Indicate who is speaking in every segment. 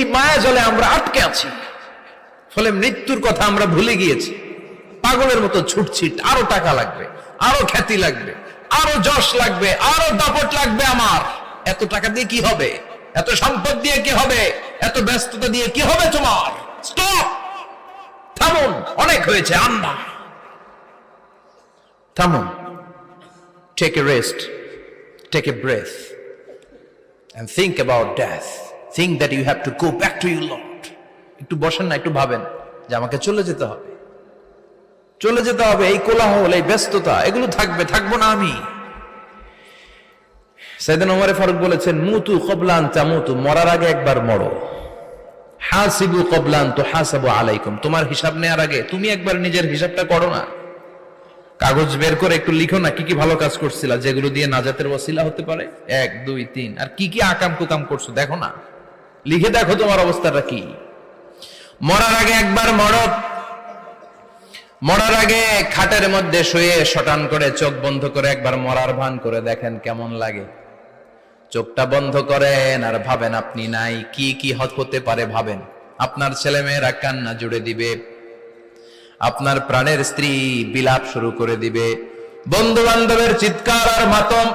Speaker 1: এই মায়া জলে আমরা আটকে আছি। ফলে মৃত্যুর কথা আমরা ভুলে গিয়েছি। পাগলের মতো ছুটছি, আরও টাকা লাগবে, আরও খ্যাতি লাগবে, আরও যশ লাগবে, আরও দাপট লাগবে আমার। এত টাকা দিয়ে কি হবে? এত সম্পদ দিয়ে কি হবে? এত ব্যস্ততা দিয়ে কি হবে তোমার? থামুন, অনেক হয়েছে আন্না থামুন। Take a rest take a breath and think about death. Think that you have to go back to your Lord. একটু বসেন না, একটু ভাবেন যে আমাকে চলে যেতে হবে। চলে যেতে হবে এই কোলাহল, এই ব্যস্ততা, এগুলো থাকবে, থাকব না আমি। সাইদান ওমরে ফারুক বলেছেন, মুতু কবলান তামুতু, মরার আগে একবার মরো। হাসিবু কবলান তো হাসাবু আলাইকুম, তোমার হিসাব নেওয়ার আগে তুমি একবার নিজের হিসাবটা করো না। কাগজ বের করে একটু লিখো না, কি কি ভালো কাজ করছিলা, যেগুলো দিয়ে নাজাতের ওসিলা হতে পারে? এক, দুই, তিন, আর কি কি আকাম কুকাম করছ, দেখো না। লিখে দেখো তোমার অবস্থাটা কি। মরার আগে একবার মরো। মরার আগে খাটের মধ্যে শুয়ে শটান করে চোখ বন্ধ করে একবার মরার ভান করে দেখেন কেমন লাগে। চোখটা বন্ধ করেন আর ভাবেন আপনি নাই, কি কি হত পারে ভাবেন। আপনার ছেলে মেয়েরা কান্না জুড়ে দিবে। আপনার প্রাণের স্ত্রী বিলাপ শুরু করে দিবে। বন্ধু বান্ধবের চিৎকার আর মাতম।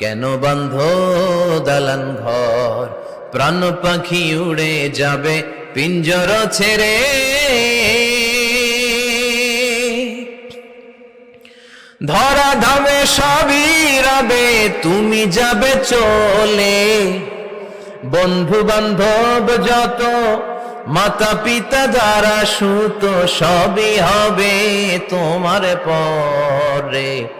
Speaker 1: কেন বন্ধ দালান ঘর? প্রাণ পাখি উড়ে যাবে, পিঞ্জর ছেড়ে। ধরা ধামে সবই রবে, তুমি যাবে চলে। বন্ধু বান্ধব যত, মাতা পিতা যারা সুত, সবই হবে তোমার পরে।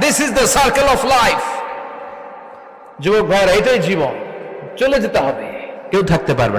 Speaker 2: this is the circle of life যুবক ভাইরা এটাই জীবন। চলে যেতে হবে।
Speaker 1: কেউ থাকতে পারবে না।